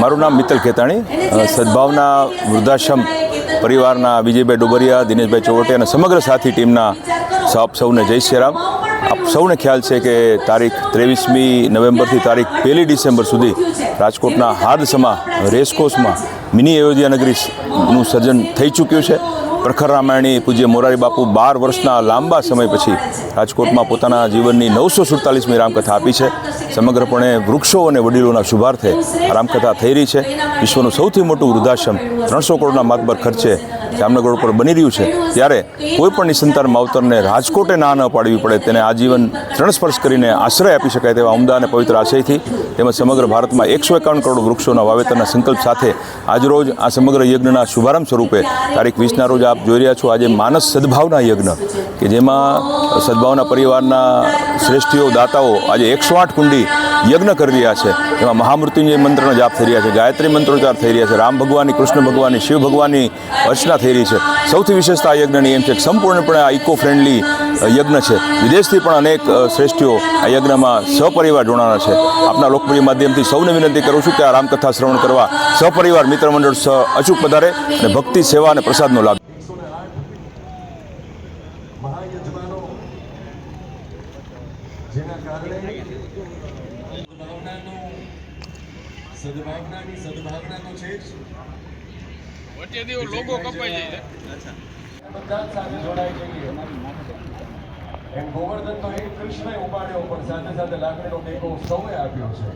મારું નામ મિત્તલ ખેતાણી. સદભાવના વૃદ્ધાશ્રમ પરિવારના વિજયભાઈ ડોબરિયા દિનેશભાઈ ચોવટે અને સમગ્ર સાથી ટીમના આપ સૌને જય શ્રી રામ. આપ સૌને ખ્યાલ છે કે તારીખ ત્રેવીસમી નવેમ્બરથી તારીખ પહેલી ડિસેમ્બર સુધી રાજકોટના હાર્દસમા રેસકોર્સમાં મિની અયોધ્યા નગરીનું સર્જન થઈ ચૂક્યું છે. પ્રખર રામાયણી પૂજ્ય મોરારી બાપુ બાર વર્ષના લાંબા સમય પછી રાજકોટમાં પોતાના જીવનની નવસો સુડતાલીસમી રામકથા આપી છે. સમગ્રપણે વૃક્ષો અને વડીલોના શુભાર્થે આ રામકથા થઈ રહી છે. વિશ્વનું સૌથી મોટું વૃદ્ધાશ્રમ ત્રણસો કરોડના માતબર ખર્ચે જામનગર ઉપર બની રહ્યું છે, ત્યારે કોઈ પણ નિસંતાન માવતરને રાજકોટે ના ન પાડવી પડે, તેને આજીવન ત્રણ સ્પર્શ કરીને આશ્રય આપી શકાય તેવા ઉમદા અને પવિત્ર આશયથી તેમજ સમગ્ર ભારતમાં એકસો એકાવન કરોડ વૃક્ષોના વાવેતરના સંકલ્પ સાથે આજરોજ આ સમગ્ર યજ્ઞના શુભારંભ સ્વરૂપે તારીખ વીસના રોજ આપ જોઈ રહ્યા છો, આજે માનસ સદભાવના યજ્ઞ, કે જેમાં સદભાવના પરિવારના શ્રેષ્ઠીઓ, દાતાઓ આજે એકસો આઠ કુંડી યજ્ઞ કરી રહ્યા છે. એમાં મહામૃત્યુંજય મંત્રનો જાપ થઈ રહ્યા છે, ગાયત્રી મંત્રોચ્ચાર થઈ રહ્યા છે, રામ ભગવાનની, કૃષ્ણ ભગવાનની, શિવ ભગવાનની અર્ચના થઈ રહી છે. સૌથી વિશેષતા આ યજ્ઞની એમ છે સંપૂર્ણપણે આ ઇકો ફ્રેન્ડલી યજ્ઞ છે. વિદેશથી પણ અનેક શ્રેષ્ઠીઓ આ યજ્ઞમાં સહપરિવાર જોડાણા છે. આપના લોકપ્રિય માધ્યમથી સૌને વિનંતી કરું છું કે આ રામકથા શ્રવણ કરવા સહપરિવાર, મિત્ર મંડળ સહ અચૂક પધારે અને ભક્તિ, સેવા અને પ્રસાદનો લાભ. જેના કારણે સદભાવનાની સદભાવના તો છે જ. વચ્ચેથી લોગો કપાઈ જાય બધા સાથે જોડાઈ જઈએ એમ ગોવર્ધન તો એક કૃષ્ણએ ઉપાડ્યો પણ સાથે સાથે લાકડીનો ટેકો સૌએ આપ્યો છે.